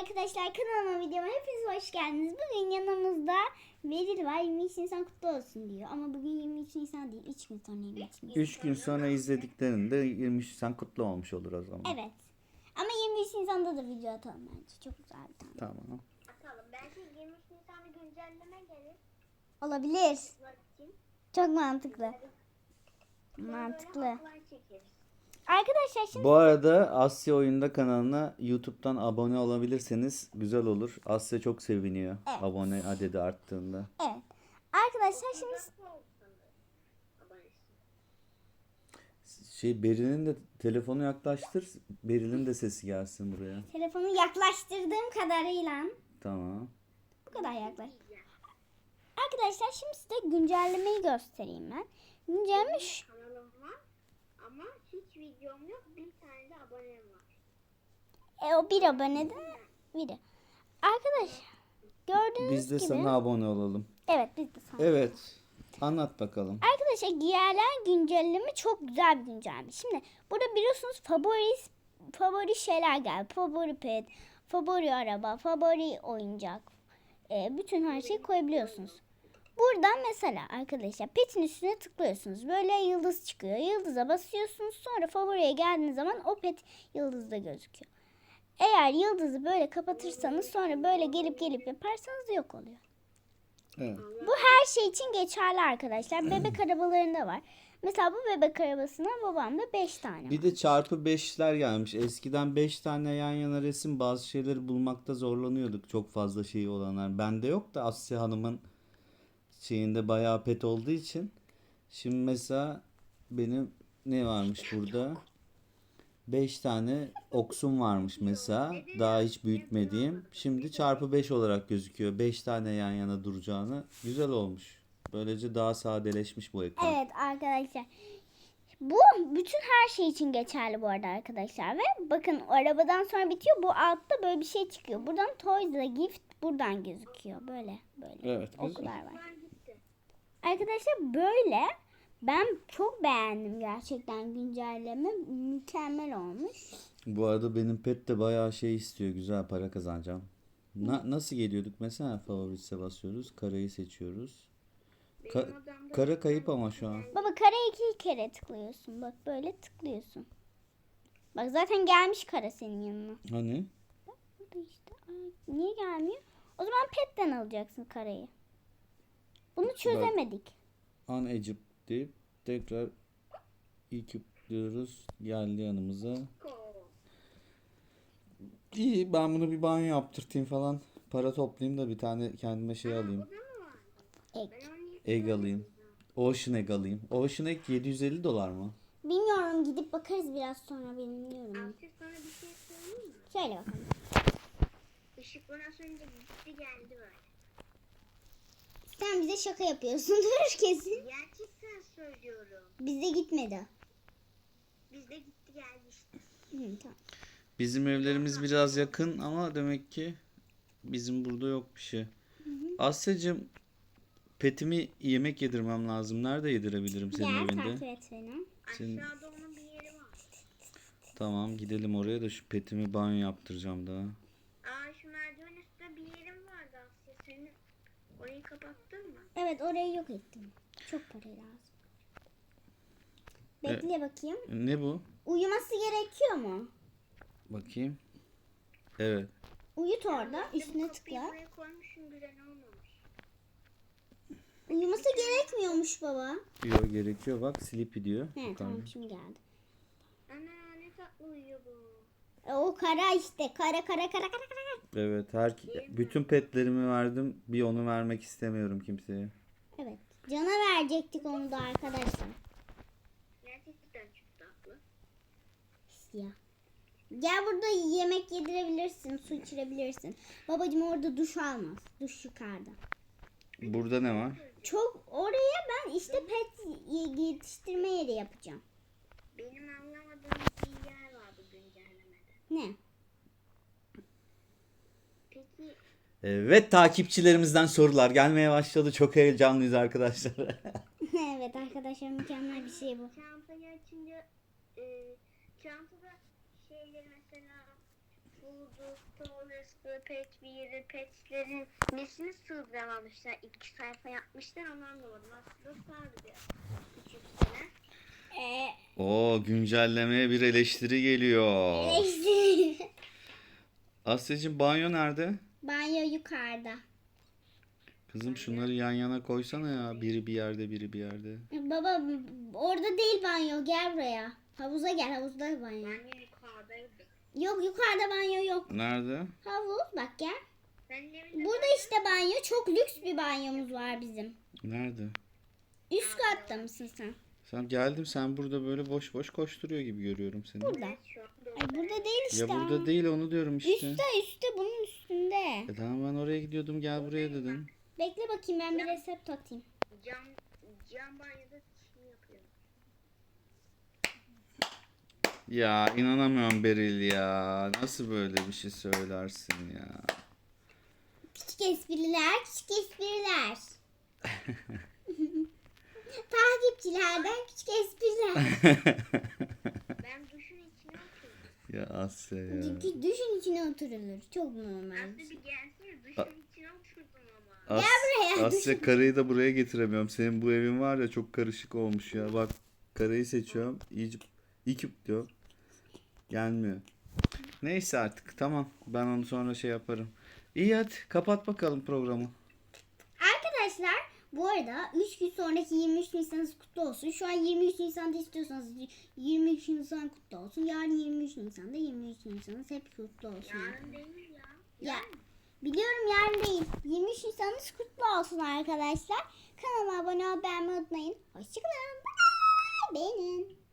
arkadaşlar kanalıma videoma hepiniz hoş geldiniz. Bugün yanımızda Veril var 23 Nisan kutlu olsun diyor. Ama bugün 23 Nisan değil 3 gün sonra 23 Nisan. 3 gün sonra izlediklerinde 23 Nisan kutlu olmuş olur o zaman. Evet. Ama 23 Nisan'da da video atalım bence. Çok güzel bir tane. Tamam. Atalım. Belki 23 Nisan'da güncelleme gelir. Olabilir. Bakayım. Çok mantıklı. Mantıklı. Arkadaşlar şimdi Bu arada Asya Oyunda kanalına YouTube'dan abone olabilirseniz güzel olur. Asya çok seviniyor Evet. abone adedi arttığında. evet. Arkadaşlar şimdi. Şey Beril'in de telefonu yaklaştır. Beril'in de sesi gelsin buraya. telefonu yaklaştırdığım kadarıyla Tamam. bu kadar yaklaş. Arkadaşlar şimdi size güncellemeyi göstereyim ben. Var ama hiç videom yok. Bir tane de abonem var. E, o bir abonede biri. Arkadaşlar gördüğünüz Biz de gibi. sana abone olalım. Evet biz de sana. Evet. Anlat bakalım. Arkadaşlar gelen güncelleme çok güzel bir güncelleme. Şimdi burada biliyorsunuz favori favori şeyler geldi. Favori pet, favori araba, favori oyuncak. E, bütün her şeyi koyabiliyorsunuz. Buradan mesela arkadaşlar petin üstüne tıklıyorsunuz. Böyle yıldız çıkıyor. Yıldıza basıyorsunuz. Sonra favoriye geldiğiniz zaman o pet yıldızda gözüküyor. Eğer yıldızı böyle kapatırsanız sonra böyle gelip gelip yaparsanız yok oluyor. Evet. Bu her şey için geçerli arkadaşlar. Bebek arabalarında var. Mesela bu bebek arabasına babamda 5 tane var. Bir de çarpı 5'ler gelmiş. Eskiden 5 tane yan yana resim bazı şeyleri bulmakta zorlanıyorduk. Çok fazla şeyi olanlar. Bende yok da Asya Hanım'ın şeyinde bayağı pet olduğu için. Şimdi mesela benim ne varmış burada? 5 tane oksum varmış mesela. Daha hiç büyütmediğim. Şimdi çarpı 5 olarak gözüküyor. 5 tane yan yana duracağını. Güzel olmuş. Böylece daha sadeleşmiş bu ekran. Evet arkadaşlar. Bu bütün her şey için geçerli bu arada arkadaşlar. Ve bakın arabadan sonra bitiyor. Bu altta böyle bir şey çıkıyor. Buradan Toys the Gift buradan gözüküyor. Böyle böyle. Evet. Okular var. Arkadaşlar böyle ben çok beğendim gerçekten güncelleme. Mükemmel olmuş. Bu arada benim pet de bayağı şey istiyor. Güzel para kazanacağım. Na- nasıl geliyorduk? Mesela favorise basıyoruz. Karayı seçiyoruz. Ka- kara kayıp ama şu an. Baba kare iki kere tıklıyorsun. Bak böyle tıklıyorsun. Bak zaten gelmiş kara senin yanına. Hani? Burada işte. Ay, niye gelmiyor? O zaman petten alacaksın karayı. Bunu çözemedik. An Egypt deyip tekrar ilk diyoruz. Geldi yanımıza. İyi ben bunu bir banyo yaptırtayım falan. Para toplayayım da bir tane kendime şey alayım. Niye Egg alayım. Ocean Egg alayım. Ocean Egg 750 dolar mı? Bilmiyorum gidip bakarız biraz sonra bilmiyorum. Asya sana bir şey söyleyeyim mi? Söyle bakalım. Işık bana önce gitti geldi böyle. Sen bize şaka yapıyorsundur kesin. Gerçekten söylüyorum. Bize gitmedi. Bizde gitti geldi işte. Hı, tamam. Bizim evlerimiz biraz yakın ama demek ki bizim burada yok bir şey. Asya'cığım petimi yemek yedirmem lazım. Nerede yedirebilirim senin Gel evinde? takip et beni. Senin- Aşağıda onun bir yeri var. Tamam gidelim oraya da şu petimi banyo yaptıracağım daha. Aa şu merdiven üstünde bir yerim vardı Asya. Senin orayı kapattın mı? Evet orayı yok ettim. Çok para lazım. Bekle bakayım. Ne bu? Uyuması gerekiyor mu? Bakayım. Evet. Uyut orada. Üstüne tıkla. Uyuması gerekmiyormuş baba. Yok gerekiyor bak sleepy diyor. He tamam şimdi geldi. Ana ne tatlı uyuyor bu. E, o kara işte. Kara kara kara kara kara. Evet her bütün petlerimi verdim. Bir onu vermek istemiyorum kimseye. Evet. Cana verecektik onu da arkadaşlar. Gerçekten çok tatlı. Siyah. Gel burada yemek yedirebilirsin, su içirebilirsin. Babacım orada duş almaz. Duş yukarıda. Burada ne var? Çok oraya ben işte pet yetiştirme yeri yapacağım. Benim anlamadığım bir yer vardı güncellemede. Ne? Peki Evet takipçilerimizden sorular gelmeye başladı. Çok heyecanlıyız arkadaşlar. evet arkadaşlar mükemmel bir şey bu. çantayı açınca e, çantada şeyleri mesela Food'u, Tovers'ı, pet, bir yere petlerin nesini sığdıramamışlar. İki sayfa yapmışlar onu anlamadım. Aslında sadece küçük sene. Ee, Oo güncellemeye bir eleştiri geliyor. eleştiri. Asya'cığım banyo nerede? Banyo yukarıda. Kızım şunları yan yana koysana ya. Biri bir yerde biri bir yerde. Baba orada değil banyo gel buraya. Havuza gel havuzda banyo. Ben yukarıdaydım. Yok yukarıda banyo yok. Nerede? Havuz bak gel. Burada işte banyo çok lüks bir banyomuz var bizim. Nerede? Üst katta mısın sen? Sen geldim sen burada böyle boş boş koşturuyor gibi görüyorum seni. Burada. Ay burada değil işte. Ya burada değil onu diyorum işte. Üstte üstte bunun üstünde. E tamam ben oraya gidiyordum gel buraya dedin. Bekle bakayım ben bir resept atayım. Cam, cam banyoda çişimi yapıyorum. Ya inanamıyorum Beril ya. Nasıl böyle bir şey söylersin ya. Küçük espriler, küçük espriler. Takipçilerden küçük espriler. Ben duşun içine oturdum. ya Asya ya. Çünkü düşün içine oturulur. Çok normal. Aslında bir gelsene duşun içine oturdum ama. As- buraya, Asya karayı da buraya getiremiyorum. Senin bu evin var ya çok karışık olmuş ya. Bak karayı seçiyorum. İyice iki diyor. Gelmiyor. Neyse artık tamam. Ben onu sonra şey yaparım. İyi hadi kapat bakalım programı. Bu arada 3 gün sonraki 23 Nisan'ınız kutlu olsun. Şu an 23 Nisan'da istiyorsanız 23 Nisan kutlu olsun. Yarın 23 Nisan'da 23 Nisan'ınız hep kutlu olsun. Yarın değil ya. Ya biliyorum yarın değil. 23 Nisan'ınız kutlu olsun arkadaşlar. Kanalıma abone ol beğenmeyi unutmayın. Hoşçakalın. Bye. Beğenin.